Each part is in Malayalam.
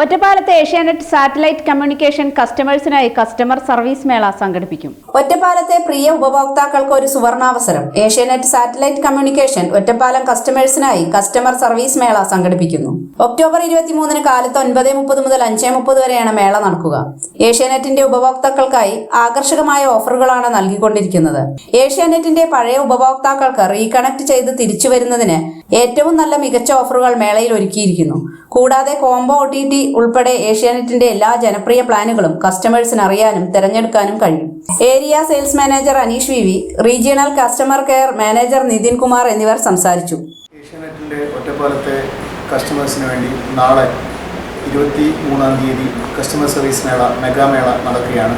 ഒറ്റപ്പാലത്തെ ഏഷ്യാനെറ്റ് സാറ്റലൈറ്റ് കമ്മ്യൂണിക്കേഷൻ കസ്റ്റമേഴ്സിനായി കസ്റ്റമർ സർവീസ് മേള സംഘടിപ്പിക്കും. ഒറ്റപ്പാലത്തെ പ്രിയ ഉപഭോക്താക്കൾക്ക് ഒരു സുവർണാവസരം. ഏഷ്യാനെറ്റ് സാറ്റലൈറ്റ് കമ്മ്യൂണിക്കേഷൻ ഒറ്റപ്പാലം കസ്റ്റമേഴ്സിനായി കസ്റ്റമർ സർവീസ് മേള സംഘടിപ്പിക്കുന്നു. ഒക്ടോബർ ഇരുപത്തിമൂന്നിന് കാലത്ത് ഒൻപത് മുപ്പത് മുതൽ അഞ്ച് മുപ്പത് വരെയാണ് മേള നടക്കുക. ഏഷ്യാനെറ്റിന്റെ ഉപഭോക്താക്കൾക്കായി ആകർഷകമായ ഓഫറുകളാണ് നൽകിക്കൊണ്ടിരിക്കുന്നത്. ഏഷ്യാനെറ്റിന്റെ പഴയ ഉപഭോക്താക്കൾക്ക് റീകണക്ട് ചെയ്ത് തിരിച്ചു വരുന്നതിന് ഏറ്റവും നല്ല മികച്ച ഓഫറുകൾ മേളയിൽ ഒരുക്കിയിരിക്കുന്നു. കൂടാതെ കോംബോ ഒ ടി ടി ഉൾപ്പെടെ ഏഷ്യാനെറ്റിന്റെ എല്ലാ ജനപ്രിയ പ്ലാനുകളും കസ്റ്റമേഴ്സിന് അറിയാനും തിരഞ്ഞെടുക്കാനും കഴിയും. Area sales manager Aneesh V V regional customer care manager Nithin Kumar എന്നിവർ സംസാരിച്ചു. ഏഷ്യാനെറ്റിന്റെ ഒറ്റപ്പാലത്തെ കസ്റ്റമേഴ്സിന് വേണ്ടി നാളെ ഇരുപത്തി മൂന്നാം തീയതി കസ്റ്റമർ സർവീസ് മേള മെഗാമേള നടക്കുകയാണ്.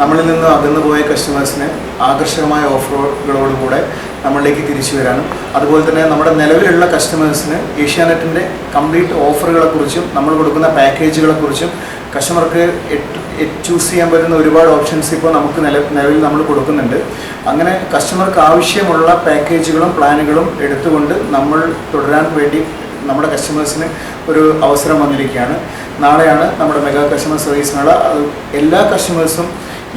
നമ്മളിൽ നിന്ന് അകന്നുപോയ കസ്റ്റമേഴ്സിന് ആകർഷകമായ ഓഫറുകളോടുകൂടെ നമ്മളിലേക്ക് തിരിച്ചു വരാനും. അതുപോലെ തന്നെ നമ്മുടെ നിലവിലുള്ള കസ്റ്റമേഴ്സിന് ഏഷ്യാനെറ്റിന്റെ കംപ്ലീറ്റ് ഓഫറുകളെക്കുറിച്ചും നമ്മൾ കൊടുക്കുന്ന പാക്കേജുകളെക്കുറിച്ചും കസ്റ്റമർക്ക് ചൂസ് ചെയ്യാൻ പറ്റുന്ന ഒരുപാട് ഓപ്ഷൻസ് ഇപ്പോൾ നമുക്ക് നില നിലവിൽ നമ്മൾ കൊടുക്കുന്നുണ്ട്. അങ്ങനെ കസ്റ്റമർക്ക് ആവശ്യമുള്ള പാക്കേജുകളും പ്ലാനുകളും എടുത്തുകൊണ്ട് നമ്മൾ തുടരാൻ വേണ്ടി നമ്മുടെ കസ്റ്റമേഴ്സിന് ഒരു അവസരം വന്നിരിക്കുകയാണ്. നാളെയാണ് നമ്മുടെ മെഗാ കസ്റ്റമർ സർവീസ് മേള. എല്ലാ കസ്റ്റമേഴ്സും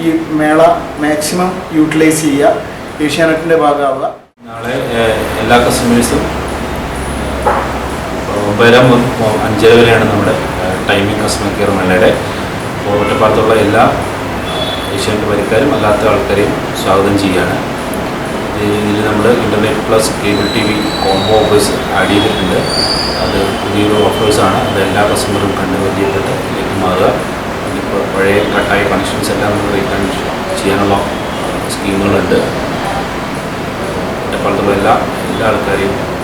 ഈ മേള മാക്സിമം യൂട്ടിലൈസ് ചെയ്യുക. ഏഷ്യാനെറ്റിന്റെ ഭാഗമാവുക. നാളെ എല്ലാ കസ്റ്റമേഴ്സും ഒമ്പതര അഞ്ചര വരെയാണ് നമ്മുടെ ടൈമിംഗ് കസ്റ്റമർ കെയർ മേളയുടെ. അപ്പോൾ ഭാഗത്തുള്ള എല്ലാ ഏഷ്യാനെറ്റ് വരിക്കാരും അല്ലാത്ത ആൾക്കാരെയും സ്വാഗതം ചെയ്യുകയാണ്. ഇതിൽ നമ്മൾ internet plus cable T V combo offers add ചെയ്തിട്ടുണ്ട്. അത് പുതിയൊരു ഓഫേഴ്സാണ് അത് എല്ലാ കസ്റ്റമറും കണ്ട് പരിചയപ്പെട്ട് ലഭ്യമാകുക ഇപ്പോൾ പഴയ കട്ടായ കണക്ഷൻസ് എല്ലാം നമ്മൾ റീകണക്ട് ചെയ്യാനുള്ള സ്കീമുകളുണ്ട് ഒറ്റപ്പാലത്തുള്ള എല്ലാ എല്ലാ ആൾക്കാരെയും.